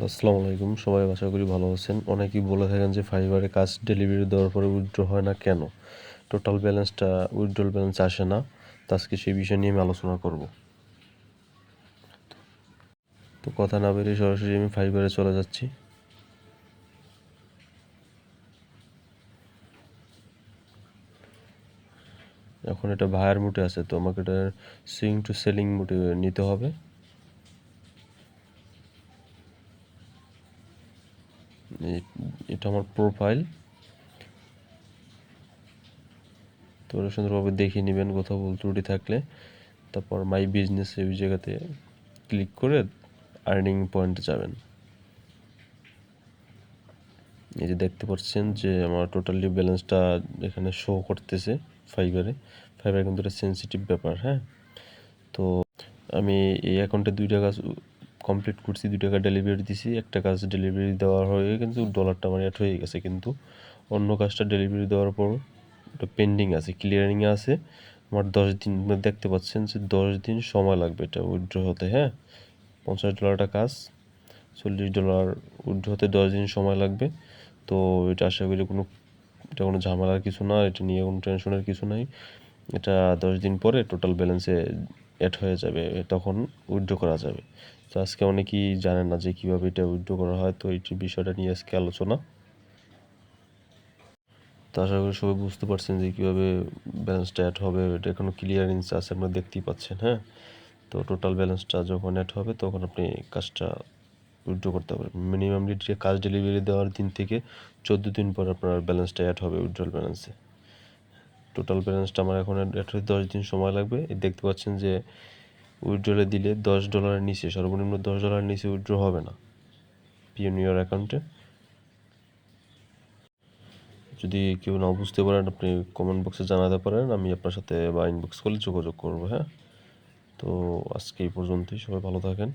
আসসালামু আলাইকুম। সবাই আশা করি ভালো আছেন। অনেকেই বলে থাকেন যে ফাইবারে কাজ ডেলিভারি দেওয়ার পরে উইথড্র হয় না কেন? টোটাল ব্যালেন্সটা, উইথড্রল ব্যালেন্স আসে না। তো আজকে সেই বিষয় নিয়ে আমি আলোচনা করব। তো কথা না বেরিয়ে সরাসরি আমি ফাইবারে চলে যাচ্ছি। এখন এটা ভায়ার মুটে আছে, তো আমাকে এটা সুইং টু সেলিং মুটে নিতে হবে। এটা আমার প্রোফাইল তো ওটা সুন্দরভাবে দেখে নেবেন কোথাও ভুল ত্রুটি থাকলে। তারপর মাই বিজনেস এই জায়গাতে ক্লিক করে আর্নিং পয়েন্টে যাবেন। এই যে দেখতে পাচ্ছেন যে আমার টোটালি ব্যালেন্সটা এখানে শো করতেছে ফাইবারে ফাইবার কিন্তু এটা সেন্সিটিভ ব্যাপার হ্যাঁ? তো আমি এই অ্যাকাউন্টে দুইটা কাজ কমপ্লিট করছি, দুই টাকা ডেলিভারি দিছি, একটা কাজ ডেলিভারি দেওয়ার হয়ে কিন্তু ডলারটা আমার অ্যাড হয়ে গেছে কিন্তু অন্য কাজটা ডেলিভারি দেওয়ার পর ওটা পেন্ডিং আছে ক্লিয়ারিংয়ে আছে। আমার দশ দিন মানে দেখতে পাচ্ছেন যে দশ দিন সময় লাগবে এটা উইথড্র হতে হ্যাঁ? পঞ্চাশ ডলারটা কাজ, চল্লিশ ডলার উইথড্র হতে দশ দিন সময় লাগবে। তো এটা আশা করি কোনো, এটা কোনো ঝামেলার কিছু না, এটা নিয়ে কোনো টেনশনের কিছু নাই। এটা দশ দিন পরে টোটাল ব্যালেন্সে অ্যাড হয়ে যাবে, তখন উইথড্র করা যাবে। তো আজকে অনেকেই জানেন না যে কীভাবে এটা উইথড্র করা হয়, তো এই বিষয়টা নিয়ে আজকে আলোচনা। তো আশা করি সবাই বুঝতে পারছেন যে কীভাবে ব্যালেন্সটা অ্যাড হবে। এটা এখনও ক্লিয়ারেন্স আছে আপনারা দেখতেই পাচ্ছেন হ্যাঁ? তো টোটাল ব্যালেন্সটা যখন অ্যাড হবে, তখন আপনি কাজটা উইথড্র করতে পারবেন। মিনিমাম কাজ ডেলিভারি দেওয়ার দিন থেকে চোদ্দ দিন পর আপনার ব্যালেন্সটা অ্যাড হবে উইথড্রল ব্যালেন্সে টোটাল ব্যালেন্সটা আমার এখন অ্যাড হতে দশ দিন সময় লাগবে। দেখতে পাচ্ছেন যে উইথড্রলে দিলে দশ ডলারের নিচে, সর্বনিম্ন দশ ডলারের নিচে উইথড্র হবে না পিওনিয়র অ্যাকাউন্টে যদি কেউ না বুঝতে পারেন, আপনি কমেন্ট বক্সে জানাতে পারেন, আমি আপনার সাথে বা ইনবক্স করলে যোগাযোগ করব হ্যাঁ? তো আজকে এই পর্যন্তই, সবাই ভালো থাকেন।